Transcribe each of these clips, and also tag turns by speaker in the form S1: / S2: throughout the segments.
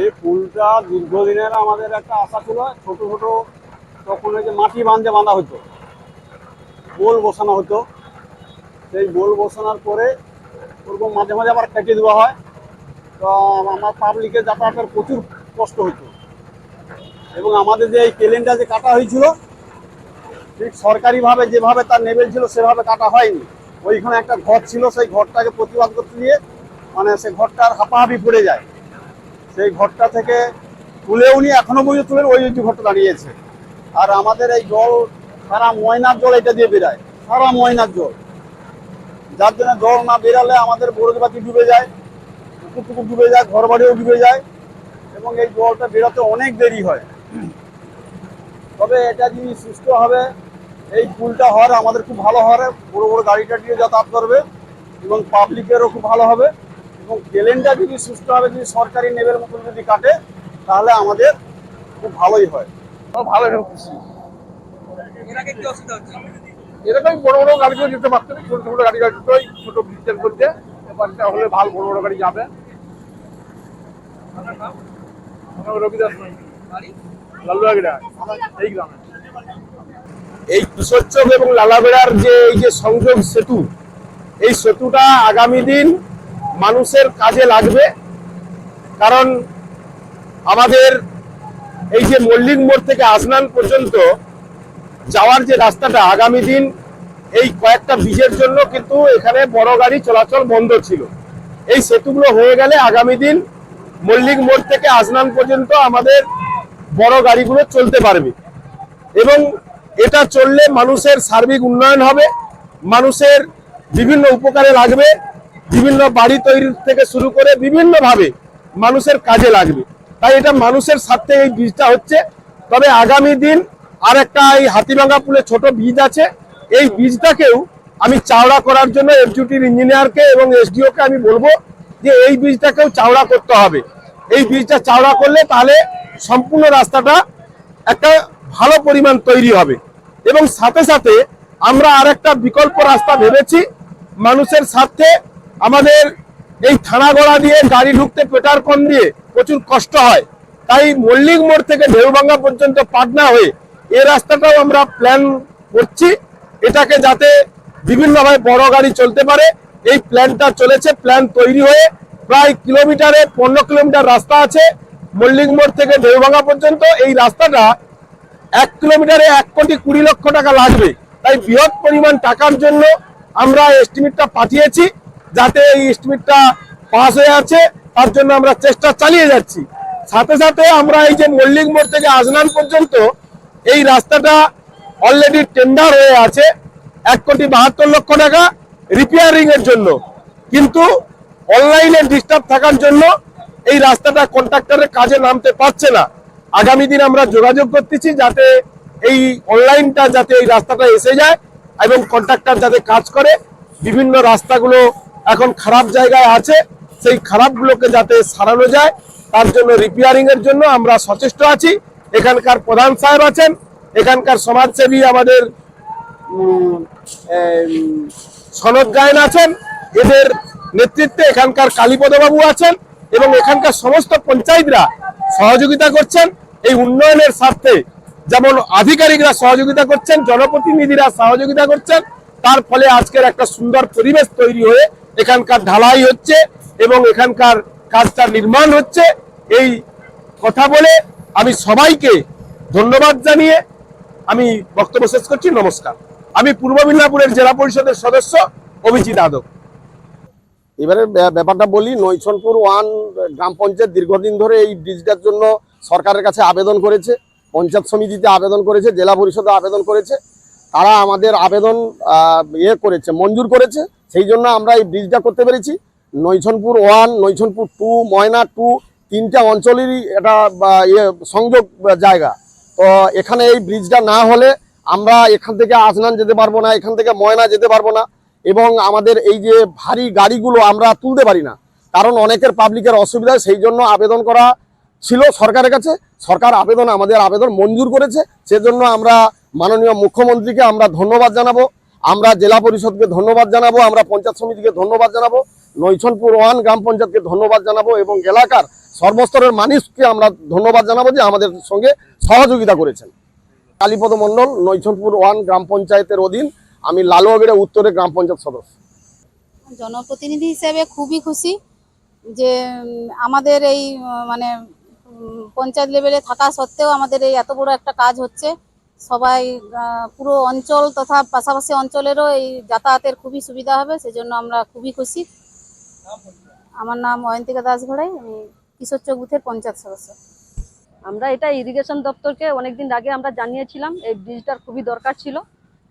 S1: এই পুলটা দীর্ঘদিনের আমাদের একটা আশা ছিল, ছোট ছোট তখন ওই যে মাটি বাঁধে বাঁধা হতো। বোল বসানো হতো। সেই বোল বসানোর পরে ওরকম মাঝে মাঝে আবার কেটে দেওয়া হয়। তো আমার পাবলিকের যাতায়াতের প্রচুর কষ্ট হতো। এবং আমাদের যে এই কেলেনটা যে কাটা হয়েছিল, ঠিক সরকারিভাবে যেভাবে তার নেবেল ছিল সেভাবে কাটা হয়নি। ওইখানে একটা ঘর ছিল, সেই ঘরটাকে প্রতিবাদ করতে গিয়ে মানে সেই ঘরটার হাঁপাহাপি পড়ে যায়। সেই ঘরটা থেকে তুলে উনি এখনও পর্যন্ত তুলে ওই ঘরটা দাঁড়িয়েছে। আর আমাদের এই জল, সারা ময়নার জল এটা দিয়ে বেরায়, সারা ময়নার জল। যার জন্য জল না বেরালে আমাদের বরজবাতি ডুবে যায়, পুকুর টুকুর ডুবে যায় ঘর বাড়িও ডুবে যায় এবং এই জলটা বেরোতে অনেক দেরি হয়। তবে এটা যদি সুস্থ হবে, এই পুলটা হওয়ার আমাদের খুব ভালো হবে, বড় বড় গাড়ি টাড়িও যাতায়াত করবে এবং পাবলিকেরও খুব ভালো হবে। এবং প্লেনটা যদি সুস্থভাবে যদি সরকারি নেবের মতন যদি কাটে তাহলে আমাদের খুব ভালোই হয়।
S2: ভালো খুশি
S3: এর আগে কি অসুবিধা হচ্ছে?
S2: এরকম বড় বড় গাড়িগুলো যেতে পারতো না ছোট ছোট গাড়ি গাড়িটাই ছোট ব্রিজের মধ্যে। এবারটা হলে ভালো বড় বড় গাড়ি যাবে। রবিদাস এই গ্রামে।
S4: এই কুশোচ্চক এবং লালাবেড়ার যে এই যে সংযোগ সেতু এই সেতুটা আগামী দিন মানুষের কাজে লাগবে। কারণ আমাদের এই যে মল্লিক মোড় থেকে আসনান পর্যন্ত যাওয়ার যে রাস্তাটা আগামী দিন এই কয়েকটা ব্রিজের জন্য কিন্তু এখানে বড় গাড়ি চলাচল বন্ধ ছিল। এই সেতুগুলো হয়ে গেলে আগামী দিন মল্লিক মোড় থেকে আসনান পর্যন্ত আমাদের বড় গাড়িগুলো চলতে পারবে। এবং এটা চললে মানুষের সার্বিক উন্নয়ন হবে, মানুষের বিভিন্ন উপকারে লাগবে। বিভিন্ন বাড়ি তৈরি থেকে শুরু করে বিভিন্নভাবে মানুষের কাজে লাগবে। তাই এটা মানুষের স্বার্থে এই বীজটা হচ্ছে। তবে আগামী দিন আর একটা এই হাতিভাঙ্গা পুলে ছোট বীজ আছে। এই বীজটাকেও আমি চাওড়া করার জন্য এফজুটির ইঞ্জিনিয়ারকে এবং এসডিওকে আমি বলব যে এই বীজটাকেও চাওড়া করতে হবে। এই বীজটা চাওড়া করলে তাহলে সম্পূর্ণ রাস্তাটা একটা ভালো পরিমাণ তৈরি হবে। এবং সাথে সাথে আমরা আর একটা বিকল্প রাস্তা ভেবেছি। মানুষের স্বার্থে আমাদের এই থানাগড়া দিয়ে গাড়ি ঢুকতে পেটারকন দিয়ে প্রচুর কষ্ট হয়। তাই মল্লিক মোড় থেকে ঢেউভাঙ্গা পর্যন্ত পাটনা হয়ে এ রাস্তাটাও আমরা প্ল্যান করছি। এটাকে যাতে বিভিন্নভাবে বড় গাড়ি চলতে পারে। এই প্ল্যানটা চলেছে প্ল্যান তৈরি হয়ে প্রায় কিলোমিটারে পনেরো কিলোমিটার রাস্তা আছে। মল্লিক মোড় থেকে ঢেউভাঙ্গা পর্যন্ত এই রাস্তাটা এক কিলোমিটারে এক কোটি কুড়ি লক্ষ টাকা লাগবে। তাই বৃহৎ পরিমাণ টাকার জন্য আমরা এস্টিমেটটা পাঠিয়েছি। যাতে এই স্টিমিটটা পাস হয়ে আছে, তার জন্য আমরা চেষ্টা চালিয়ে যাচ্ছি। সাথে সাথে আমরা এই যে মল্লিক মোড় থেকে আজনান পর্যন্ত এই রাস্তাটা অলরেডি টেন্ডার হয়ে আছে, এক কোটি বাহাত্তর লক্ষ টাকা রিপেয়ারিং এর জন্য। কিন্তু অনলাইনে ডিস্টার্ব থাকার জন্য এই রাস্তাটা কন্ট্রাক্টরের কাজে নামতে পারছে না। আগামী দিন আমরা যোগাযোগ করতেছি যাতে এই অনলাইনটা যাতে এই রাস্তাটা এসে যায় এবং কন্ট্রাক্টর যাতে কাজ করে। বিভিন্ন রাস্তাগুলো এখন খারাপ জায়গায় আছে, সেই খারাপগুলোকে যাতে সারানো যায়, তার জন্য রিপেয়ারিং এর জন্য আমরা সচেষ্ট আছি। এখানকার প্রধান সাহেব আছেন, এখানকার সমাজসেবী আমাদের সনদ গায়ন আছেন, এদের নেতৃত্বে এখানকার কালীপদ বাবু আছেন এবং এখানকার সমস্ত পঞ্চায়েতরা সহযোগিতা করছেন। এই উন্নয়নের স্বার্থে যেমন আধিকারিকরা সহযোগিতা করছেন, জনপ্রতিনিধিরা সহযোগিতা করছেন, তার ফলে আজকের একটা সুন্দর পরিবেশ তৈরি হয়ে এখানকার ঢালাই হচ্ছে এবং এখানকার কাজটা নির্মাণ হচ্ছে। এই কথা বলে আমি সবাইকে ধন্যবাদ জানিয়ে আমি বক্তব্য শেষ করছি। নমস্কার। আমি পূর্ব মিদনাপুরের জেলা পরিষদের সদস্য অভিজিৎ আদক।
S5: এবারে ব্যা- ব্যাপারটা বলি নৈছনপুর ওয়ান গ্রাম পঞ্চায়েত দীর্ঘদিন ধরে এই ব্রিজটার জন্য সরকারের কাছে আবেদন করেছে, পঞ্চায়েত সমিতিতে আবেদন করেছে, জেলা পরিষদে আবেদন করেছে। তারা আমাদের আবেদন ইয়ে করেছে, মঞ্জুর করেছে। সেই জন্য আমরা এই ব্রিজটা করতে পেরেছি। Naichanpur one Naichanpur two Moyna two তিনটা অঞ্চলেরই এটা ইয়ে সংযোগ জায়গা। তো এখানে এই ব্রিজটা না হলে আমরা এখান থেকে আসনান যেতে পারব না, এখান থেকে ময়না যেতে পারব না। এবং আমাদের এই যে ভারী গাড়িগুলো আমরা তুলতে পারি না, কারণ অনেকের পাবলিকের অসুবিধা, সেই জন্য আবেদন করা ছিল সরকারের কাছে। সরকার আবেদন, আমাদের আবেদন মঞ্জুর করেছে। সেজন্য আমরা মাননীয় মুখ্যমন্ত্রীকে আমরা ধন্যবাদ জানাব। আমরা জেলা পরিষদকে ধন্যবাদ জানাব, আমরা পঞ্চায়েত সমিতিকে ধন্যবাদ জানাব, নৈছনপুর ওয়ান গ্রাম পঞ্চায়েতকে ধন্যবাদ জানাব এবং এলাকার সর্বস্তরের মানুষকে আমরা ধন্যবাদ জানাব যে আমাদের সঙ্গে সহযোগিতা করেছেন। কালীপদ মণ্ডল, নৈছনপুর ওয়ান গ্রাম পঞ্চায়েতের অধীন, আমি লালুয়াগড়ে উত্তরে গ্রাম পঞ্চায়েত সদস্য।
S6: জনপ্রতিনিধি হিসেবে খুবই খুশি যে, আমাদের এই মানে পঞ্চায়েত লেভেলে থাকা সত্ত্বেও আমাদের এই এত বড় একটা কাজ হচ্ছে। সবাই পুরো অঞ্চল তথা পাশাপাশি অঞ্চলেরও এই যাতায়াতের খুবই সুবিধা হবে, সেজন্য আমরা খুবই খুশি। আমার নাম অয়ন্তিকা দাস ঘোড়াই, আমি কিশোরচক বুথের পঞ্চায়েত সদস্য।
S7: আমরা এটা ইরিগেশন দপ্তরকে অনেকদিন আগে আমরা জানিয়েছিলাম, এই ব্রিজটার খুবই দরকার ছিল।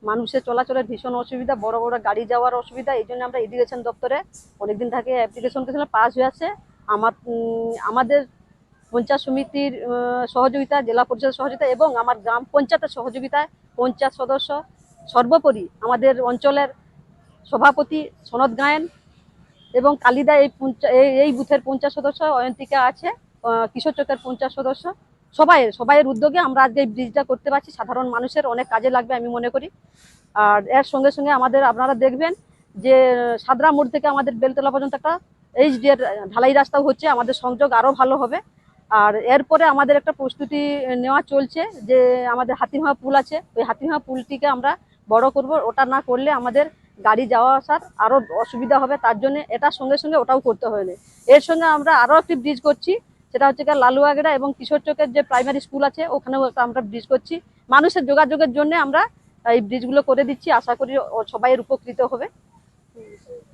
S7: মানুষের চলাচলের ভীষণ অসুবিধা, বড় বড় গাড়ি যাওয়ার অসুবিধা, এই জন্য আমরা ইরিগেশন দপ্তরে অনেকদিন থেকে অ্যাপ্লিকেশন করেছিলাম পাস হয়ে আছে। আমার আমাদের পঞ্চায়েত সমিতির সহযোগিতা, জেলা পরিষদের সহযোগিতা এবং আমার গ্রাম পঞ্চায়েতের সহযোগিতায় পঞ্চায়েত সদস্য সর্বোপরি আমাদের অঞ্চলের সভাপতি সনদ গায়েন এবং কালিদা এই এই- বুথের পঞ্চায়েত সদস্য, অয়ন্তিকা আছে কিশোর চকের পঞ্চায়েত সদস্য, সবাইয়ের সবাইয়ের উদ্যোগে আমরা আজকে এই ব্রিজটা করতে পারছি। সাধারণ মানুষের অনেক কাজে লাগবে আমি মনে করি। আর এর সঙ্গে সঙ্গে আমাদের, আপনারা দেখবেন যে সাদরা মোড় থেকে আমাদের বেলতলা পর্যন্ত একটা এইচডি এর ঢালাই রাস্তাও হচ্ছে। আমাদের সংযোগ আরও ভালো হবে। আর এরপরে আমাদের একটা প্রস্তুতি নেওয়া চলছে যে আমাদের হাতিমা পুল আছে। ওই হাতিমা পুলটিকে আমরা বড় করব। ওটা না করলে আমাদের গাড়ি যাওয়া আসার আরও অসুবিধা হবে। তার জন্য এটা সঙ্গে সঙ্গে ওটাও করতে হবে এর সঙ্গে আমরা আরও একটি ব্রিজ করছি। সেটা হচ্ছে গিয়ে লালুয়াগড়া এবং কিশোর চকের যে প্রাইমারি স্কুল আছে, ওখানেও আমরা ব্রিজ করছি। মানুষের যোগাযোগের জন্য আমরা এই ব্রিজগুলো করে দিচ্ছি। আশা করি সবাই উপকৃত হবে।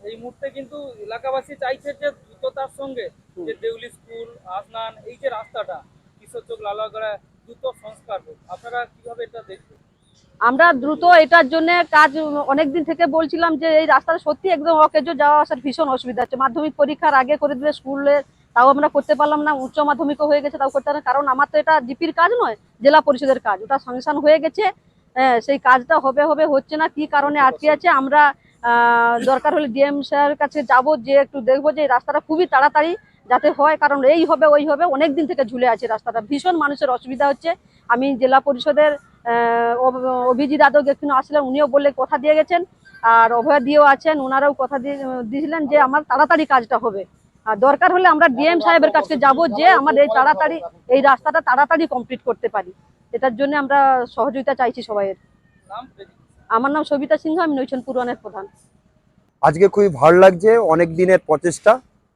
S3: এই মুহূর্তে কিন্তু এলাকাবাসী চাইছে যে দ্রুততার সঙ্গে যে দেউলি স্কুল আসনান এই যে রাস্তাটা কিশোর চোখ লালাগড়া দ্রুত সংস্কার হোক আপনারা কীভাবে এটা দেখবেন?
S7: আমরা দ্রুত এটার জন্য কাজ অনেক দিন থেকে বলছিলাম যে এই রাস্তাটা সত্যি একদম অকেজো যাওয়া আসার ভীষণ অসুবিধা হচ্ছে। মাধ্যমিক পরীক্ষার আগে করে দিলে স্কুলের তাও আমরা করতে পারলাম না উচ্চ মাধ্যমিকও হয়ে গেছে তাও করতে পারলাম। কারণ আমার তো এটা জিপির কাজ নয় জেলা পরিষদের কাজ। ওটা সংশান হয়ে গেছে হ্যাঁ, সেই কাজটা হবে হবে হচ্ছে না কি কারণে আটকে আছে আমরা দরকার হলে ডিএম স্যারের কাছে যাব যে একটু দেখব যে রাস্তাটা খুবই তাড়াতাড়ি যাতে হয়, কারণ এই হবে, ওই হবে অনেক দিন থেকে ঝুলে আছে রাস্তাটা। ভীষণ মানুষের অসুবিধা হচ্ছে। আমি জেলা পরিষদের অভিজিৎ যাদব একদিন আসলেন, উনিও বললে কথা দিয়ে গেছেন। আর অভয় দিয়েও আছেন ওনারাও কথা দিয়ে দিয়েছিলেন যে আমার তাড়াতাড়ি কাজটা হবে। আর দরকার হলে আমরা ডিএম সাহেবের কাছে যাব, যে আমার এই তাড়াতাড়ি, এই রাস্তাটা তাড়াতাড়ি কমপ্লিট করতে পারি। এটার জন্য আমরা সহযোগিতা চাইছি সবাইয়ের। আমার নাম সবিতা সিংহ আমি নৈছন পুরানের প্রধান।
S8: আজকে খুবই ভালো লাগছে, অনেক দিনের প্রচেষ্টা।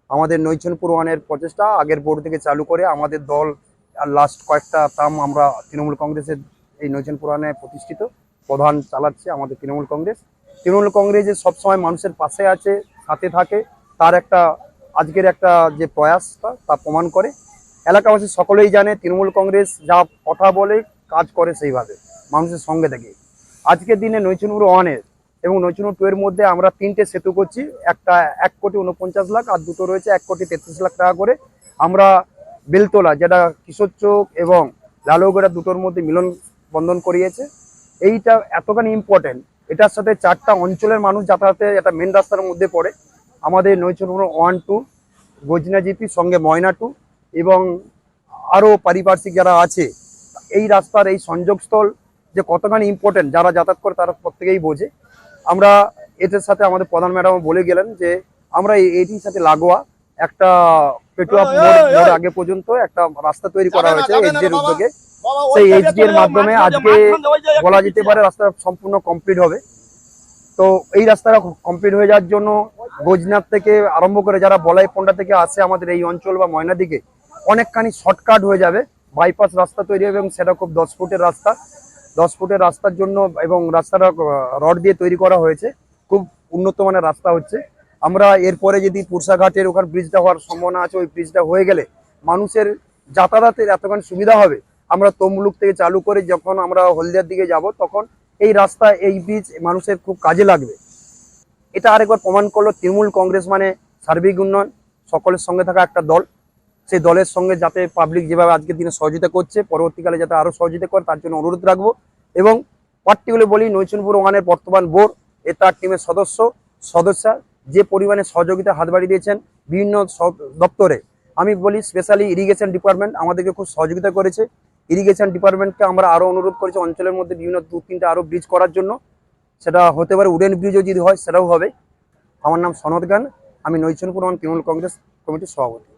S8: আমাদের নৈচনপুর ওয়ানের প্রচেষ্টা আগের বোর্ড থেকে চালু করে আমাদের দল লাস্ট কয়েকটা টার্ম আমরা তৃণমূল কংগ্রেসের এই নৈচনপুর ওয়ানে প্রতিষ্ঠিত। প্রধান চালাচ্ছে আমাদের তৃণমূল কংগ্রেস। তৃণমূল কংগ্রেসের সবসময় মানুষের পাশে আছে, সাথে থাকে, তার একটা, আজকের একটা যে প্রয়াসটা, তা প্রমাণ করে। এলাকাবাসী সকলেই জানে, তৃণমূল কংগ্রেস যা কথা বলে, কাজ করে সেইভাবে। মানুষের সঙ্গে থেকে আজকের দিনে নৈচনপুর ওয়ানের এবং নৈচুনো টু এর মধ্যে আমরা তিনটে সেতু করছি। একটা এক কোটি উনপঞ্চাশ লাখ আর দুটো রয়েছে এক কোটি তেত্রিশ লাখ টাকা করে। আমরা বেলতলা, যেটা কিশোর চোক এবং লালুগড়া দুটোর মধ্যে মিলন বন্ধন করিয়েছে। এইটা এতখানি ইম্পর্টেন্ট এটার সাথে চারটা অঞ্চলের মানুষ যাতায়াতে এটা মেন রাস্তার মধ্যে পড়ে। আমাদের নৈচুনো ওয়ান টু গজনা জিপি সঙ্গে ময়না টু এবং আরও পারিপার্শ্বিক যারা আছে, এই রাস্তার এই সংযোগস্থল যে কতখানি ইম্পর্টেন্ট যারা যাতায়াত করে তারা প্রত্যেকেই বোঝে। আমরা এটার সাথে আমাদের প্রধান ম্যাডাম বলে গেলেন যে আমরা এই- এটির সাথে লাগোয়া একটা পেটুয়া মোড় আগে পর্যন্ত একটা রাস্তা তৈরি করা হয়েছে এইচডি এর উদ্যোগে। সেই এইচডি এর মাধ্যমে আজকে বলা যেতে পারে রাস্তা সম্পূর্ণ কমপ্লিট হবে। তো এই রাস্তাটা কমপ্লিট হয়ে যাওয়ার জন্য গোজনাথ থেকে আরম্ভ করে যারা বলাই পন্ডা থেকে আসে আমাদের এই অঞ্চল বা ময়না দিকে অনেকখানি শর্টকাট হয়ে যাবে। বাইপাস রাস্তা তৈরি হবে এবং সেটা খুব দশ ফুটের রাস্তা। দশ ফুটের রাস্তার জন্য এবং রাস্তাটা রড দিয়ে তৈরি করা হয়েছে। খুব উন্নত মানের রাস্তা হচ্ছে। আমরা এরপরে যদি পুরসাঘাটের ওখানে ব্রিজটা হওয়ার সম্ভাবনা আছে, ওই ব্রিজটা হয়ে গেলে মানুষের যাতায়াতের এতখানি সুবিধা হবে। আমরা তমলুক থেকে চালু করে যখন আমরা হলদিয়ার দিকে যাব, তখন এই রাস্তা, এই ব্রিজ মানুষের খুব কাজে লাগবে। এটা আরেকবার প্রমাণ করল তৃণমূল কংগ্রেস মানে সার্বিক উন্নয়ন, সকলের সঙ্গে থাকা একটা দল। সেই দলের সঙ্গে যাতে পাবলিক যেভাবে আজকের দিনে সহযোগিতা করছে, পরবর্তীকালে যাতে আরও সহযোগিতা করে, তার জন্য অনুরোধ রাখব। এবং পার্টিকুলার বলি, নৈচনপুর ওয়ানের বর্তমান বোর্ড, এ তার টিমের সদস্য, সদস্যা, যে পরিমাণে সহযোগিতা হাত বাড়িয়ে দিয়েছেন বিভিন্ন দপ্তরে। আমি বলি স্পেশালি ইরিগেশন ডিপার্টমেন্ট আমাদেরকে খুব সহযোগিতা করেছে। ইরিগেশন ডিপার্টমেন্টকে আমরা আরও অনুরোধ করেছি অঞ্চলের মধ্যে বিভিন্ন দু তিনটা আরও ব্রিজ করার জন্য। সেটা হতে পারে উডেন ব্রিজও যদি হয়, সেটাও হবে। আমার নাম সনদ গান। আমি নৈচনপুর ওয়ান তৃণমূল কংগ্রেস কমিটির সভাপতি।